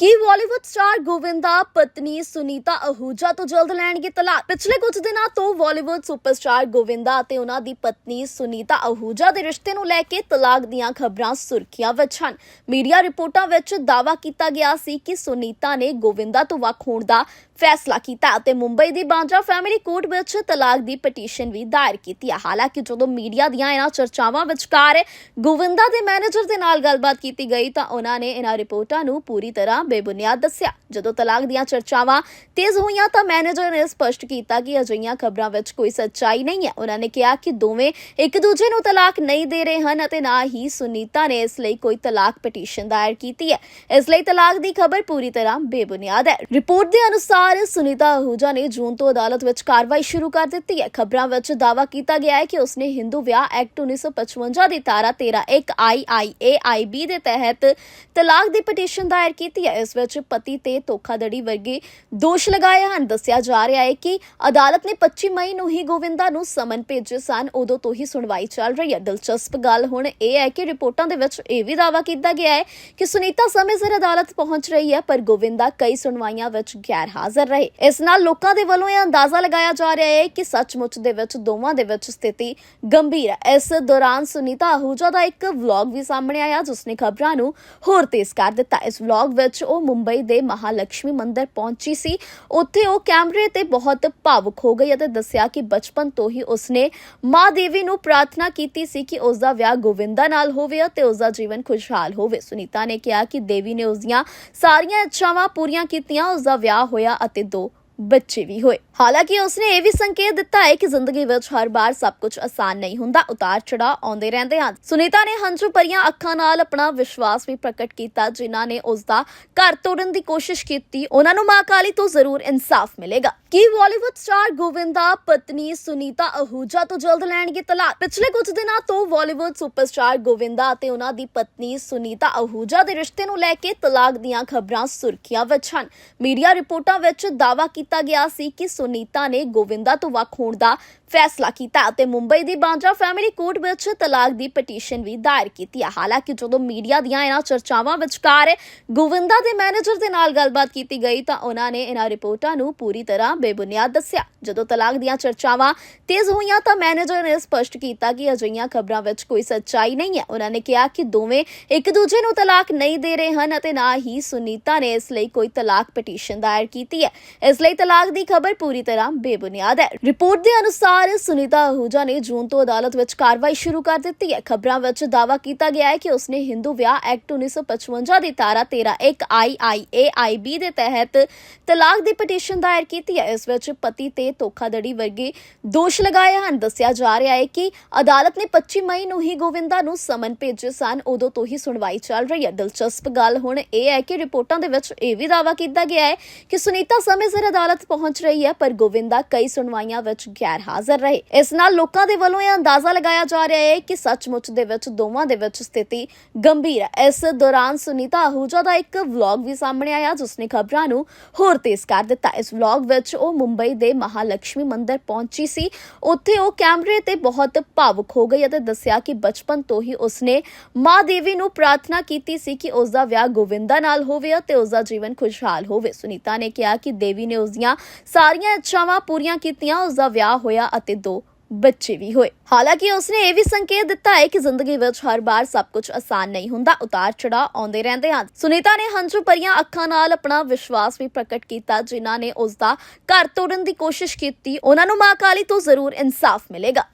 ਕੀ Bollywood star Govinda, ਪਤਨੀ ਸੁਨੀਤਾ ਅਹੂਜਾ ਤੋਂ ਜਲਦ ਲੈਣਗੇ ਤਲਾਕ? ਪਿਛਲੇ ਕੁਝ ਦਿਨਾਂ ਤੋਂ ਬਾਲੀਵੁੱਡ ਸੁਪਰਸਟਾਰ ਗੋਵਿੰਦਾ ਅਤੇ ਉਹਨਾਂ ਦੀ ਪਤਨੀ ਸੁਨੀਤਾ ਅਹੂਜਾ ਦੇ ਰਿਸ਼ਤੇ ਨੂੰ ਲੈ ਕੇ ਤਲਾਕ ਦੀਆਂ ਖਬਰਾਂ ਸੁਰਖੀਆਂ ਵਿੱਚ ਹਨ। ਮੀਡੀਆ ਰਿਪੋਰਟਾਂ ਵਿੱਚ ਦਾਅਵਾ ਕੀਤਾ ਗਿਆ ਸੀ ਕਿ ਸੁਨੀਤਾ ਨੇ ਗੋਵਿੰਦਾ ਤੋਂ ਵੱਖ ਹੋਣ ਦਾ ਫੈਸਲਾ ਕੀਤਾ ਅਤੇ ਮੁੰਬਈ ਦੀ ਬਾਂਦਰਾ ਫੈਮਿਲੀ ਕੋਰਟ ਵਿੱਚ ਤਲਾਕ ਦੀ ਪਟੀਸ਼ਨ ਵੀ ਦਾਇਰ ਕੀਤੀ ਹੈ। ਹਾਲਾਂਕਿ ਜਦੋਂ ਮੀਡੀਆ ਦੀਆਂ ਇਹਨਾਂ ਚਰਚਾਵਾਂ ਵਿਚਕਾਰ ਗੋਵਿੰਦਾ ਦੇ ਮੈਨੇਜਰ ਦੇ ਨਾਲ ਗੱਲਬਾਤ ਕੀਤੀ ਗਈ ਤਾਂ ਉਹਨਾਂ ਨੇ ਇਹਨਾਂ ਰਿਪੋਰਟਾਂ ਨੂੰ ਪੂਰੀ ਤਰ੍ਹਾਂ ਬੇਬੁਨਿਆਦ ਦੱਸਿਆ। ਜਦੋਂ ਤਲਾਕ ਦੀਆਂ ਚਰਚਾਵਾਂ ਤੇਜ਼ ਹੋਈਆਂ ਤਾਂ ਮੈਨੇਜਰ ਨੇ ਸਪਸ਼ਟ ਕੀਤਾ ਕਿ ਅਜਿਹੀਆਂ ਖਬਰਾਂ ਵਿੱਚ ਕੋਈ ਸੱਚਾਈ ਨਹੀਂ ਹੈ। ਉਹਨਾਂ ਨੇ ਕਿਹਾ ਕਿ ਦੋਵੇਂ ਇੱਕ ਦੂਜੇ ਨੂੰ ਤਲਾਕ ਨਹੀਂ ਦੇ ਰਹੇ ਹਨ ਅਤੇ ਨਾ ਹੀ ਸੁਨੀਤਾ ਨੇ ਇਸ ਲਈ ਕੋਈ ਤਲਾਕ ਪਟੀਸ਼ਨ ਦਾਇਰ ਕੀਤੀ ਹੈ। ਇਸ ਲਈ ਤਲਾਕ ਦੀ ਖਬਰ ਪੂਰੀ ਤਰ੍ਹਾਂ ਬੇਬੁਨਿਆਦ ਹੈ। ਰਿਪੋਰਟ ਦੇ ਅਨੁਸਾਰ ਸੁਨੀਤਾ ਅਹੂਜਾ ਨੇ ਜੂਨ ਤੋਂ ਅਦਾਲਤ ਵਿੱਚ ਕਾਰਵਾਈ ਸ਼ੁਰੂ ਕਰ ਦਿੱਤੀ ਹੈ। ਖਬਰਾਂ ਵਿੱਚ ਦਾਅਵਾ ਕੀਤਾ ਗਿਆ ਹੈ ਕਿ ਉਸਨੇ ਹਿੰਦੂ ਵਿਆਹ ਐਕਟ 1955 ਦੀ ਧਾਰਾ 13 1 ਆਈਆਈਏਆਈਬੀ ਦੇ ਤਹਿਤ ਤਲਾਕ ਦੀ ਪਟੀਸ਼ਨ ਦਾਇਰ ਕੀਤੀ ਹੈ। ਇਸ ਵਿੱਚ ਪਤੀ ਤੇ ਧੋਖਾਧੜੀ ਵਰਗੇ ਦੋਸ਼ ਲਗਾਏ ਹਨ। ਦੱਸਿਆ ਜਾ ਰਿਹਾ ਹੈ ਕਿ ਅਦਾਲਤ ਨੇ 25 ਮਈ ਨੂੰ ਹੀ ਗੋਵਿੰਦਾ ਨੂੰ ਸਮਨ ਭੇਜੇ ਸਨ। ਉਦੋਂ ਤੋਂ ਹੀ ਸੁਣਵਾਈ ਚੱਲ ਰਹੀ ਹੈ। ਦਿਲਚਸਪ ਗੱਲ ਹੁਣ ਇਹ ਹੈ ਕਿ ਰਿਪੋਰਟਾਂ ਦੇ ਵਿੱਚ ਇਹ ਵੀ ਦਾਅਵਾ ਕੀਤਾ ਗਿਆ ਹੈ ਕਿ ਸੁਨੀਤਾ ਸਮੇਂ ਸਿਰ ਅਦਾਲਤ ਪਹੁੰਚ ਰਹੀ ਹੈ, ਪਰ ਗੋਵਿੰਦਾ ਕਈ ਸੁਣਵਾਈਆਂ ਵਿੱਚ ਗੈਰ ਹਾਜ਼ਰ ਰਹੇ। ਇਸ ਨਾਲ ਲੋਕਾਂ ਦੇ ਵੱਲੋਂ ਇਹ ਅੰਦਾਜ਼ਾ ਲਗਾਇਆ ਜਾ ਰਿਹਾ ਹੈ ਕਿ ਸੱਚਮੁੱਚ ਦੇ ਵਿੱਚ ਦੋਵਾਂ ਦੇ ਵਿੱਚ ਸਥਿਤੀ ਗੰਭੀਰ ਹੈ। ਇਸ ਦੌਰਾਨ ਸੁਨੀਤਾ ਅਹੂਜਾ ਦਾ ਇੱਕ ਵਲੌਗ ਵੀ ਸਾਹਮਣੇ ਆਇਆ, ਜਿਸ ਨੇ ਖਬਰਾਂ ਨੂੰ ਹੋਰ ਤੇਜ਼ ਕਰ ਦਿੱਤਾ। ਇਸ ਵਲੌਗ ਵਿੱਚ ਉਹ ਮੁੰਬਈ ਦੇ ਮਹਾਲక్ష్ਮੀ ਮੰਦਿਰ ਪਹੁੰਚੀ ਸੀ। ਉੱਥੇ ਉਹ ਕੈਮਰੇ ਤੇ ਬਹੁਤ ਭਾਵੁਕ ਹੋ ਗਈ ਅਤੇ ਦੱਸਿਆ ਕਿ ਬਚਪਨ ਤੋਂ ਹੀ ਉਸਨੇ ਮਾਂ ਦੇਵੀ ਨੂੰ ਪ੍ਰਾਰਥਨਾ ਕੀਤੀ ਸੀ ਕਿ ਉਸ ਦਾ ਵਿਆਹ ਗੋਵਿੰਦਾ ਨਾਲ ਹੋਵੇ ਅਤੇ ਉਸ ਦਾ ਜੀਵਨ ਖੁਸ਼ਹਾਲ ਹੋਵੇ। ਸੁਨੀਤਾ ਨੇ ਕਿਹਾ ਕਿ ਦੇਵੀ ਨੇ ਉਸ ਦੀਆਂ ਸਾਰੀਆਂ ਇੱਛਾਵਾਂ ਪੂਰੀਆਂ ਕੀਤੀਆਂ ਉਸ ਦਾ ਵਿਆਹ ਹੋਇਆ ਅਤੇ ਦੋ ਬੱਚੇ ਵੀ ਹੋਏ। ਹਾਲਾਂਕਿ ਉਸਨੇ ਇਹ ਵੀ ਸੰਕੇਤ ਦਿੱਤਾ ਹੈ ਕਿ ਜ਼ਿੰਦਗੀ ਵਿੱਚ ਹਰ ਵਾਰ ਸਭ ਕੁਝ ਆਸਾਨ ਨਹੀਂ ਹੁੰਦਾ, ਉਤਾਰ ਚੜਾਅ ਆਉਂਦੇ ਰਹਿੰਦੇ ਹਨ। ਸੁਨੀਤਾ ਨੇ ਹੰਝੂ ਭਰੀਆਂ ਅੱਖਾਂ ਨਾਲ ਆਪਣਾ ਵਿਸ਼ਵਾਸ ਵੀ ਪ੍ਰਗਟ ਕੀਤਾ, ਜਿਨ੍ਹਾਂ ਨੇ ਉਸ ਦਾ ਘਰ ਤੋੜਨ ਦੀ ਕੋਸ਼ਿਸ਼ ਕੀਤੀ। ਉਹਨਾਂ ਨੂੰ ਮਾਂ ਕਾਲੀ ਤੋਂ ਜ਼ਰੂਰ ਇਨਸਾਫ ਮਿਲੇਗਾ। ਕੀ ਬਾਲੀਵੁੱਡ ਸਟਾਰ ਗੋਵਿੰਦਾ, ਪਤਨੀ ਸੁਨੀਤਾ ਅਹੂਜਾ ਤੋਂ ਜਲਦ ਲੈਣਗੇ ਤਲਾਕ? ਪਿਛਲੇ ਕੁਝ ਦਿਨਾਂ ਤੋਂ ਬਾਲੀਵੁੱਡ ਸੁਪਰਸਟਾਰ ਗੋਵਿੰਦਾ ਅਤੇ ਉਹਨਾਂ ਦੀ ਪਤਨੀ ਸੁਨੀਤਾ ਅਹੂਜਾ ਦੇ ਰਿਸ਼ਤੇ ਨੂੰ ਲੈ ਕੇ ਤਲਾਕ ਦੀਆਂ ਖਬਰਾਂ ਸੁਰਖੀਆਂ ਵਿੱਚ ਹਨ। ਮੀਡੀਆ ਰਿਪੋਰਟਾਂ ਵਿੱਚ ਦਾਅਵਾ ਕੀਤਾ ਗਿਆ ਸੀ ਕਿ ਸੁਨੀਤਾ ਨੇ ਗੋਵਿੰਦਾ ਤੋਂ ਵੱਖ ਹੋਣ ਦਾ ਫੈਸਲਾ ਕੀਤਾ ਅਤੇ ਮੁੰਬਈ ਦੀ ਬਾਂਦਰਾ ਫੈਮਿਲੀ ਕੋਰਟ ਵਿੱਚ ਤਲਾਕ ਦੀ ਪਟੀਸ਼ਨ ਵੀ ਦਾਇਰ ਕੀਤੀ ਹੈ ਹਾਲਾਂਕਿ ਜਦੋਂ ਮੀਡੀਆ ਦੀਆਂ ਇਹਨਾਂ ਚਰਚਾਵਾਂ ਵਿਚਕਾਰ ਗੋਵਿੰਦਾ ਦੇ ਮੈਨੇਜਰ ਦੇ ਨਾਲ ਗੱਲਬਾਤ ਕੀਤੀ ਗਈ ਤਾਂ ਉਹਨਾਂ ਨੇ ਇਹਨਾਂ ਰਿਪੋਰਟਾਂ ਨੂੰ ਪੂਰੀ ਤਰ੍ਹਾਂ ਬੇਬੁਨਿਆਦ ਦੱਸਿਆ। ਜਦੋਂ ਤਲਾਕ ਦੀਆਂ ਚਰਚਾਵਾਂ ਤੇਜ਼ ਹੋਈਆਂ ਤਾਂ ਮੈਨੇਜਰ ਨੇ ਸਪਸ਼ਟ ਕੀਤਾ ਕਿ ਅਜਿਹੀਆਂ ਖਬਰਾਂ ਵਿੱਚ ਕੋਈ ਸੱਚਾਈ ਨਹੀਂ ਹੈ। ਉਹਨਾਂ ਨੇ ਕਿਹਾ ਕਿ ਦੋਵੇਂ ਇੱਕ ਦੂਜੇ ਨੂੰ ਤਲਾਕ ਨਹੀਂ ਦੇ ਰਹੇ ਹਨ ਅਤੇ ਨਾ ਹੀ ਸੁਨੀਤਾ ਨੇ ਇਸ ਲਈ ਕੋਈ ਤਲਾਕ ਪਟੀਸ਼ਨ ਦਾਇਰ ਕੀਤੀ ਹੈ। ਇਸ ਲਈ ਤਲਾਕ ਦੀ ਖਬਰ ਪੂਰੀ ਤਰ੍ਹਾਂ ਬੇਬੁਨਿਆਦ ਹੈ। ਰਿਪੋਰਟ ਦੇ ਅਨੁਸਾਰ ਸੁਨੀਤਾ ਅਹੂਜਾ ਨੇ ਜੂਨ ਤੋਂ ਅਦਾਲਤ ਵਿੱਚ ਕਾਰਵਾਈ ਸ਼ੁਰੂ ਕਰ ਦਿੱਤੀ ਹੈ। ਖਬਰਾਂ ਵਿੱਚ ਦਾਅਵਾ ਕੀਤਾ ਗਿਆ ਹੈ ਕਿ ਉਸਨੇ ਹਿੰਦੂ ਵਿਆਹ ਐਕਟ 1955 ਦੀ ਧਾਰਾ 13 1 ਆਈਆਈਏਆਈਬੀ ਦੇ ਤਹਿਤ ਤਲਾਕ ਦੀ ਪਟੀਸ਼ਨ ਦਾਇਰ ਕੀਤੀ ਹੈ। ਇਸ ਵਿੱਚ ਪਤੀ ਤੇ ਧੋਖਾਧੜੀ ਵਰਗੇ ਦੋਸ਼ ਲਗਾਏ ਹਨ। ਦੱਸਿਆ ਜਾ ਰਿਹਾ ਹੈ ਕਿ ਅਦਾਲਤ ਨੇ 25 ਮਈ ਨੂੰ ਹੀ ਗੋਵਿੰਦਾ ਨੂੰ ਸਮਨ ਭੇਜੇ ਸਨ। ਉਦੋਂ ਤੋਂ ਹੀ ਸੁਣਵਾਈ ਚੱਲ ਰਹੀ ਹੈ। ਦਿਲਚਸਪ ਗੱਲ ਹੁਣ ਇਹ ਹੈ ਕਿ ਰਿਪੋਰਟਾਂ ਦੇ ਵਿੱਚ ਇਹ ਵੀ ਦਾਅਵਾ ਕੀਤਾ ਗਿਆ ਹੈ ਕਿ ਸੁਨੀਤਾ ਸਮੇਂ ਸਿਰ ਅਦਾਲਤ ਪਹੁੰਚ ਰਹੀ ਹੈ, ਪਰ ਗੋਵਿੰਦਾ ਕਈ ਸੁਣਵਾਈਆਂ ਵਿੱਚ ਗੈਰ ਹਾਜ਼ਰ ਰਹੇ। ਇਸ ਨਾਲ ਲੋਕਾਂ ਦੇ ਵੱਲੋਂ ਇਹ ਅੰਦਾਜ਼ਾ ਲਗਾਇਆ ਜਾ ਰਿਹਾ ਹੈ ਕਿ ਸੱਚਮੁੱਚ ਦੇ ਵਿੱਚ ਦੋਵਾਂ ਦੇ ਵਿੱਚ ਸਥਿਤੀ ਗੰਭੀਰ ਹੈ। ਇਸ ਦੌਰਾਨ ਸੁਨੀਤਾ ਅਹੂਜਾ ਦਾ ਇੱਕ ਵਲੌਗ ਵੀ ਸਾਹਮਣੇ ਆਇਆ, ਜਿਸ ਨੇ ਖਬਰਾਂ ਨੂੰ ਹੋਰ ਤੇਜ਼ ਕਰ ਦਿੱਤਾ। ਇਸ ਵਲੌਗ ਵਿੱਚ ਉਹ ਮੁੰਬਈ ਦੇ ਮਹਾਲక్ష్ਮੀ ਮੰਦਿਰ ਪਹੁੰਚੀ ਸੀ। ਉੱਥੇ ਉਹ ਕੈਮਰੇ ਤੇ ਬਹੁਤ ਭਾਵੁਕ ਹੋ ਗਈ ਅਤੇ ਦੱਸਿਆ ਕਿ ਬਚਪਨ ਤੋਂ ਹੀ ਉਸਨੇ ਮਾਂ ਦੇਵੀ ਨੂੰ ਪ੍ਰਾਰਥਨਾ ਕੀਤੀ ਸੀ ਕਿ ਉਸ ਦਾ ਵਿਆਹ ਗੋਵਿੰਦਾ ਨਾਲ ਹੋਵੇ ਅਤੇ ਉਸ ਦਾ ਜੀਵਨ ਖੁਸ਼ਹਾਲ ਹੋਵੇ। ਸੁਨੀਤਾ ਨੇ ਕਿਹਾ ਕਿ ਦੇਵੀ ਨੇ ਉਸ ਦੀਆਂ ਸਾਰੀਆਂ ਇੱਛਾਵਾਂ ਪੂਰੀਆਂ ਕੀਤੀਆਂ ਉਸ ਦਾ ਵਿਆਹ ਹੋਇਆ ਅਤੇ ਦੋ ਬੱਚੇ ਵੀ ਹੋਏ। ਹਾਲਾਂਕਿ ਉਸਨੇ ਇਹ ਵੀ ਸੰਕੇਤ ਦਿੱਤਾ ਹੈ ਕਿ ਜ਼ਿੰਦਗੀ ਵਿੱਚ ਹਰ ਵਾਰ ਸਭ ਕੁਝ ਆਸਾਨ ਨਹੀਂ ਹੁੰਦਾ, ਉਤਾਰ ਚੜਾਅ ਆਉਂਦੇ ਰਹਿੰਦੇ ਹਨ। ਸੁਨੀਤਾ ਨੇ ਹੰਝੂ ਭਰੀਆਂ ਅੱਖਾਂ ਨਾਲ ਆਪਣਾ ਵਿਸ਼ਵਾਸ ਵੀ ਪ੍ਰਗਟ ਕੀਤਾ, ਜਿਨ੍ਹਾਂ ਨੇ ਉਸ ਦਾ ਘਰ ਤੋੜਨ ਦੀ ਕੋਸ਼ਿਸ਼ ਕੀਤੀ। ਉਹਨਾਂ ਨੂੰ ਮਾਂ ਕਾਲੀ ਤੋਂ ਜ਼ਰੂਰ ਇਨਸਾਫ ਮਿਲੇਗਾ।